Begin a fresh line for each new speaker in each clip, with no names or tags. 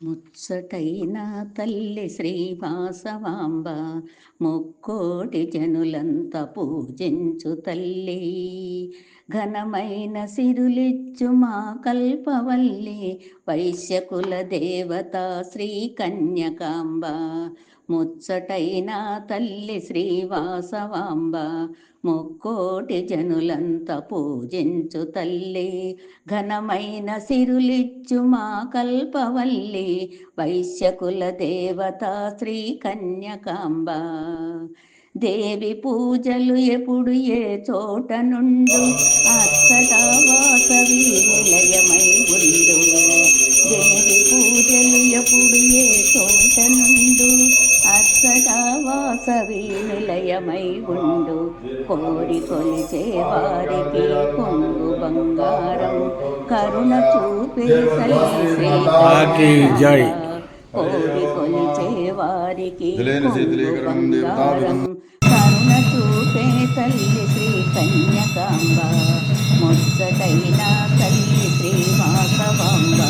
ముచ్చటైన తల్లి శ్రీవాసవాంబ ముక్కోటి జనులంత పూజించు తల్లి. ఘనమైన సిరులిచ్చు మా కల్పవల్లి వైశ్యకుల దేవత శ్రీ కన్యకాంబ. ముచ్చటైన తల్లి శ్రీవాసవాంబ ముక్కోటి జనులంత పూజించు తల్లి. ఘనమైన సిరులిచ్చు మా కల్పవల్లి వైశ్యకుల దేవత శ్రీ కన్యకాంబ. దేవి పూజలు ఎప్పుడు ఏ చోట నుండు? అచ్చట వాసవి నిలయమై ఉండు. దేవి పూజలు ఎప్పుడు ఏ చోట నుండు? అచ్చట వాసవి నిలయమై ఉండు. కోరి కొలిచే వారికి కొంగు బంగారం కరుణ చూపే జై. కోరి కొలిచే వారికి చూపే తల్లి శ్రీ కన్యకాంబ ముచ్చటైన తల్లి శ్రీ మాసవాంబ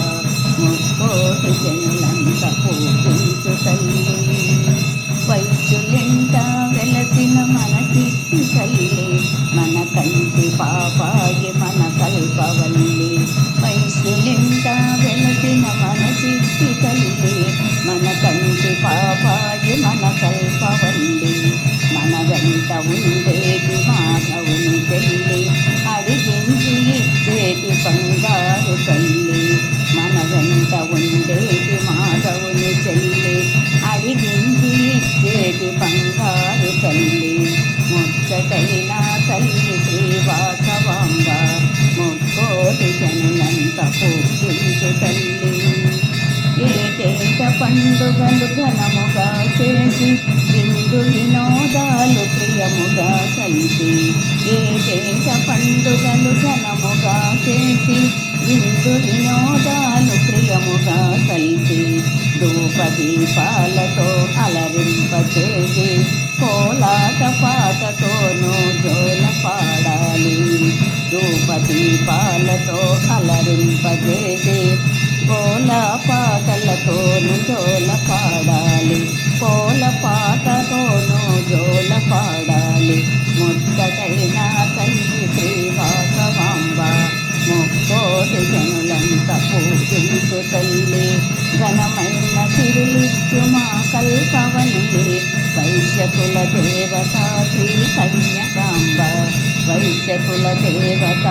ముక్కోటి జనులంత పూజించు తల్లి. వైద్యులింట వెలసిన మన చిట్టి తల్లి మన కంటి పాపాయి మన కల్పవల్లి. వైద్యులింట వెలసిన మన చిట్టి తల్లి మన కంటి పాపాయి మన కల్పవల్లి. ఉండేటి మాధవుని చెల్లి అడిగించి ఇచ్చేటి బంగారు తల్లి? మన వెంట ఉండేటి మాధవుని చెల్లి అడిగించి ఇచ్చేటి బంగారు తల్లి? ముచ్చటైన తల్లి శ్రీవాసవాంబ ముక్కోటి జనులంత పూజించు తల్లి. ఏటేట పండుగలు ఘనముగా చేసి చేసి ఇందు వినోదాలు ప్రియముగా కలిసి ధూపదీపాలతో అలరింపచేసి కోలాట పాటతోనూ జోల పాడాలి. ధూపదీపాలతో అలరింపజేసి కోల పాటలతోనూ జోల పాడాలి. కోల పాటతోనూ జోల పాడాలి పూజించు తల్లి ఘనమైన తిరులిచ్చు మా కల్పవనులే వైశ్యకుల దేవత శ్రీ కన్యకాంబ. వైశ్యకుల దేవత